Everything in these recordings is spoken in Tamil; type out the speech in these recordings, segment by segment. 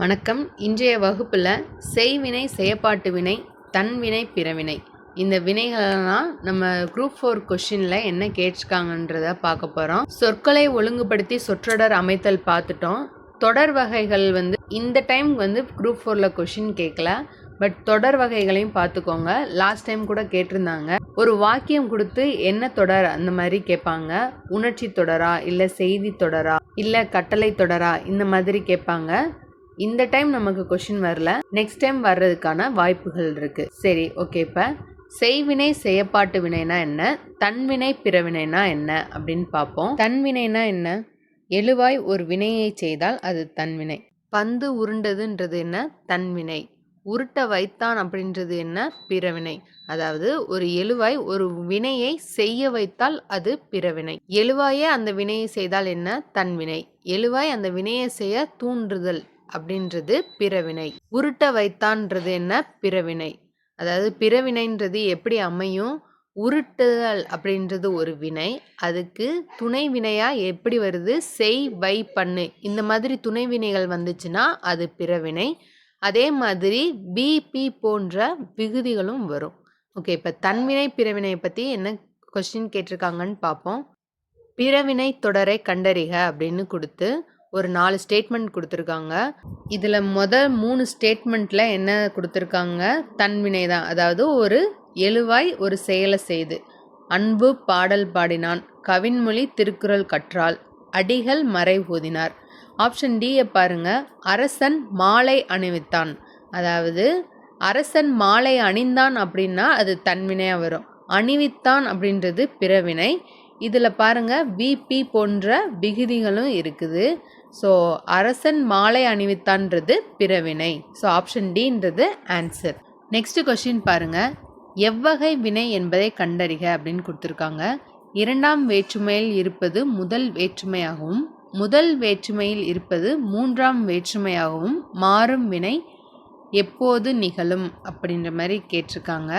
வணக்கம். இன்றைய வகுப்பில் செய்வினை செயப்பாட்டு வினை தன்வினை பிறவினை இந்த வினைகள்லாம் நம்ம குரூப் ஃபோர் கொஷினில் என்ன கேட்டிருக்காங்கன்றத பார்க்க போகிறோம் சொற்களை ஒழுங்குபடுத்தி சொற்றொடர் அமைத்தல் பார்த்துட்டோம். தொடர் வகைகள் வந்து இந்த டைம் வந்து குரூப் ஃபோரில் கொஷின் கேட்கல. பட் தொடர் வகைகளையும் பார்த்துக்கோங்க. லாஸ்ட் டைம் கூட கேட்டிருந்தாங்க. ஒரு வாக்கியம் கொடுத்து என்ன தொடர் அந்த மாதிரி கேட்பாங்க. உணர்ச்சி தொடரா இல்லை செய்தி தொடரா இல்லை கட்டளை தொடரா இந்த மாதிரி கேட்பாங்க. இந்த டைம் நமக்கு கொஷின் வரல. நெக்ஸ்ட் டைம் வர்றதுக்கான வாய்ப்புகள் இருக்கு. சரி ஓகே இப்போ செய்வினை செயப்பாட்டு வினைனா என்ன? தன்வினை பிறவினைனா என்ன? அப்படின்னு பார்ப்போம். தன்வினைனா என்ன? எழுவாய் ஒரு வினையை செய்தால் அது தன்வினை. பந்து உருண்டதுன்றது என்ன? தன்வினை. உருட்ட வைத்தான் அப்படின்றது என்ன? பிறவினை. அதாவது ஒரு எழுவாய் ஒரு வினையை செய்ய வைத்தால் அது பிறவினை. எழுவாயே அந்த வினையை செய்தால் என்ன? தன்வினை. எழுவாய் அந்த வினையை செய்ய தூண்டுதல். அப்படின்றது பிறவினை. உருட்ட வைத்தான்றது என்ன? பிறவினை. அதாவது பிறவினைன்றது எப்படி அமையும்? உருட்டுதல் அப்படின்றது ஒரு வினை. அதுக்கு துணை வினையாக எப்படி வருது? செய் வை பண்ணு. இந்த மாதிரி துணை வினைகள் வந்துச்சுன்னா அது பிறவினை. அதே மாதிரி பிபி போன்ற விகுதிகளும் வரும். ஓகே இப்போ தன்வினை பிறவினை பற்றி என்ன கொஸ்டின் கேட்டிருக்காங்கன்னு பார்ப்போம். பிறவினை தொடரை கண்டறிக அப்படின்னு கொடுத்து ஒரு நாலு ஸ்டேட்மெண்ட் கொடுத்துருக்காங்க. இதில் முதல் மூணு ஸ்டேட்மெண்ட்டில் என்ன கொடுத்துருக்காங்க? தன்வினை தான். அதாவது ஒரு எழுவாய் ஒரு செயலை செய்து. அன்பு பாடல் பாடினான். கவின்மொழி திருக்குறள் கற்றால் அடிகள் மறை ஊதினார். ஆப்ஷன் டியை பாருங்க. அரசன் மாலை அணிவித்தான். அதாவது அரசன் மாலை அணிந்தான் அப்படின்னா அது தன்வினையாக வரும். அணிவித்தான் அப்படின்றது பிறவினை. இதில் பாருங்க விபி போன்ற விகுதிகளும் இருக்குது. ஸோ அரசன் மாலை அணிவித்தான்றது பிறவினை. ஸோ ஆப்ஷன் டின்றது ஆன்சர் நெக்ஸ்ட் கொஷின் பாருங்கள் எவ்வகை வினை என்பதை கண்டறிக அப்படின்னு கொடுத்துருக்காங்க. இரண்டாம் வேற்றுமையில் இருப்பது முதல் வேற்றுமையாகவும் முதல் வேற்றுமையில் இருப்பது மூன்றாம் வேற்றுமையாகவும் மாறும் வினை எப்போது நிகழும் அப்படின்ற மாதிரி கேட்டிருக்காங்க.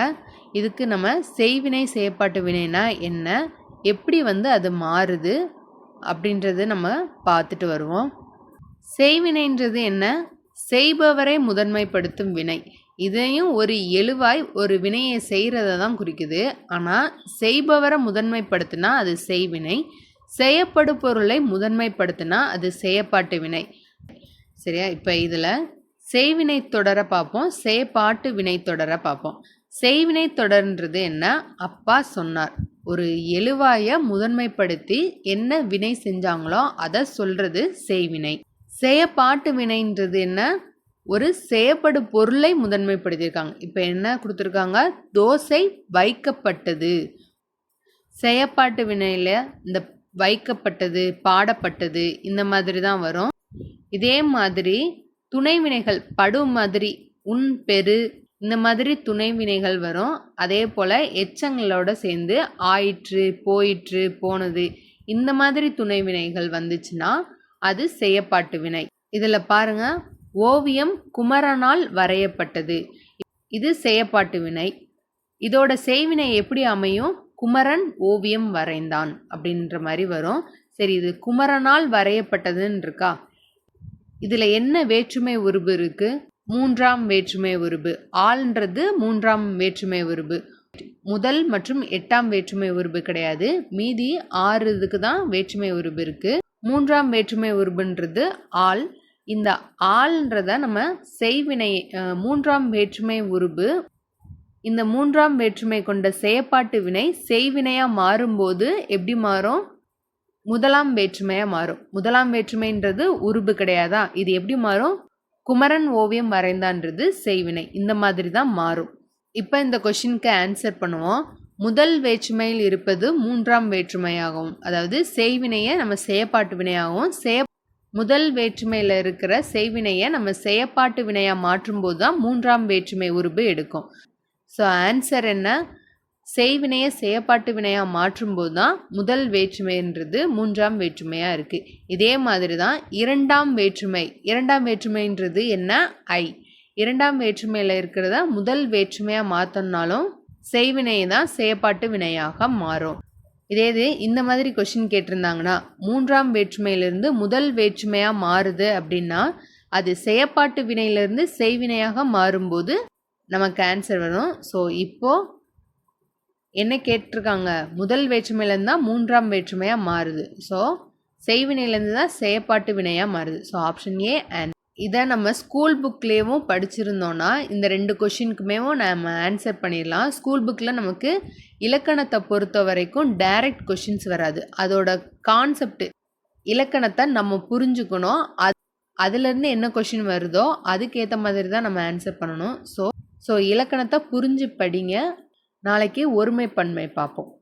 இதுக்கு நம்ம செய்வினை செய்யப்பாட்டு வினைனா என்ன? எப்படி வந்து அது மாறுது அப்படின்றத நம்ம பார்த்துட்டு வருவோம். செய்வினைன்றது என்ன? செய்பவரை முதன்மைப்படுத்தும் வினை. இதையும் ஒரு எழுவாய் ஒரு வினையை செய்கிறத தான் குறிக்குது. ஆனால் செய்பவரை முதன்மைப்படுத்தினா அது செய்வினை. செய்யப்படு பொருளை முதன்மைப்படுத்தினா அது செய்யப்பாட்டு வினை. சரியா? இப்போ இதில் செய்வினை தொடர பார்ப்போம். செயப்பாட்டு வினை தொடர பார்ப்போம். செய்வினை தொடர்ன்றது என்ன? அப்பா சொன்னார். ஒரு எழுவாயை முதன்மைப்படுத்தி என்ன வினை செஞ்சாங்களோ அதை சொல்றது செய்வினை. செயப்பாட்டு வினைன்றது என்ன? ஒரு செயப்படு பொருளை முதன்மைப்படுத்தியிருக்காங்க. இப்போ என்ன கொடுத்துருக்காங்க? தோசை வைக்கப்பட்டது. செயப்பாட்டு வினையில் இந்த வைக்கப்பட்டது பாடப்பட்டது இந்த மாதிரி தான் வரும். இதே மாதிரி துணை வினைகள் படு மாதிரி உன் பெரு இந்த மாதிரி துணை வினைகள் வரும். அதே போல் எச்சங்களோட சேர்ந்து ஆயிற்று போயிற்று போனது இந்த மாதிரி துணை வினைகள் வந்துச்சுன்னா அது செய்யப்பாட்டு வினை. இதில் பாருங்க ஓவியம் குமரனால் வரையப்பட்டது. இது செய்யப்பாட்டு வினை. இதோட செய்வினை எப்படி அமையும்? குமரன் ஓவியம் வரைந்தான் அப்படின்ற மாதிரி வரும். சரி இது குமரனால் வரையப்பட்டதுன்னு இருக்கா? இதில் என்ன வேற்றுமை உருபு இருக்குது மூன்றாம் வேற்றுமை உருபு. ஆள்ன்றது மூன்றாம் வேற்றுமை உருபு. முதல் மற்றும் எட்டாம் வேற்றுமை உருபு கிடையாது. மீதி ஆறு இதுக்கு தான் வேற்றுமை உருபு இருக்கு. மூன்றாம் வேற்றுமை உருபுன்றது ஆள். இந்த ஆள்ன்றத நம்ம செய்வினை மூன்றாம் வேற்றுமை உருபு இந்த மூன்றாம் வேற்றுமை கொண்ட செயப்பாட்டு வினை செய்வினையாக மாறும்போது எப்படி மாறும்? முதலாம் வேற்றுமையாக மாறும். முதலாம் வேற்றுமைன்றது உருபு கிடையாதா? இது எப்படி மாறும்? குமரன் ஓவியம் வரைந்தான்றது செய்வினை. இந்த மாதிரி தான் மாறும். இப்போ இந்த கொஷினுக்கு ஆன்சர் பண்ணுவோம். முதல் வேற்றுமையில் இருப்பது மூன்றாம் வேற்றுமையாகவும் அதாவது செய்வினையை நம்ம செயப்பாட்டு வினையாகவும் செய முதல் வேற்றுமையில் இருக்கிற செய்வினையை நம்ம செயப்பாட்டு வினையாக மாற்றும்போது தான் மூன்றாம் வேற்றுமை உருபு எடுக்கும். ஸோ ஆன்சர் என்ன? செய்வினையை செயப்பாட்டு வினையாக மாற்றும்போது தான் முதல் வேற்றுமைன்றது மூன்றாம் வேற்றுமையாக இருக்குது இதே மாதிரி தான் இரண்டாம் வேற்றுமை. இரண்டாம் வேற்றுமைன்றது என்ன? ஐ. இரண்டாம் வேற்றுமையில் இருக்கிறத முதல் வேற்றுமையாக மாற்றினாலும் செய்வினை தான் செயப்பாட்டு வினையாக மாறும். இதே இது இந்த மாதிரி கொஷின் கேட்டிருந்தாங்கன்னா மூன்றாம் வேற்றுமையிலிருந்து முதல் வேற்றுமையாக மாறுது அப்படின்னா அது செயப்பாட்டு வினையிலிருந்து செய்வினையாக மாறும்போது நமக்கு ஆன்சர் வரும். ஸோ இப்போது என்ன கேட்டிருக்காங்க? முதல் வேற்றுமையிலேருந்து தான் மூன்றாம் வேற்றுமையாக மாறுது. ஸோ செய்வினையிலேருந்து தான் செயப்பாட்டு வினையாக மாறுது. ஸோ ஆப்ஷன் ஏ அண்ட் இதை நம்ம ஸ்கூல் புக்லேயும் படிச்சிருந்தோன்னா இந்த ரெண்டு கொஷினுக்குமே நம்ம ஆன்சர் பண்ணிடலாம். ஸ்கூல் புக்கில் நமக்கு இலக்கணத்தை பொறுத்த வரைக்கும் டைரக்ட் கொஷின்ஸ் வராது. அதோட கான்செப்ட் இலக்கணத்தை நம்ம புரிஞ்சுக்கணும். அது அதுலேருந்து என்ன கொஷின் வருதோ அதுக்கேற்ற மாதிரி தான் நம்ம ஆன்சர் பண்ணணும். ஸோ ஸோ இலக்கணத்தை புரிஞ்சு படிங்க. நாளைக்கு ஒருமைப்பன்மை பார்ப்போம்.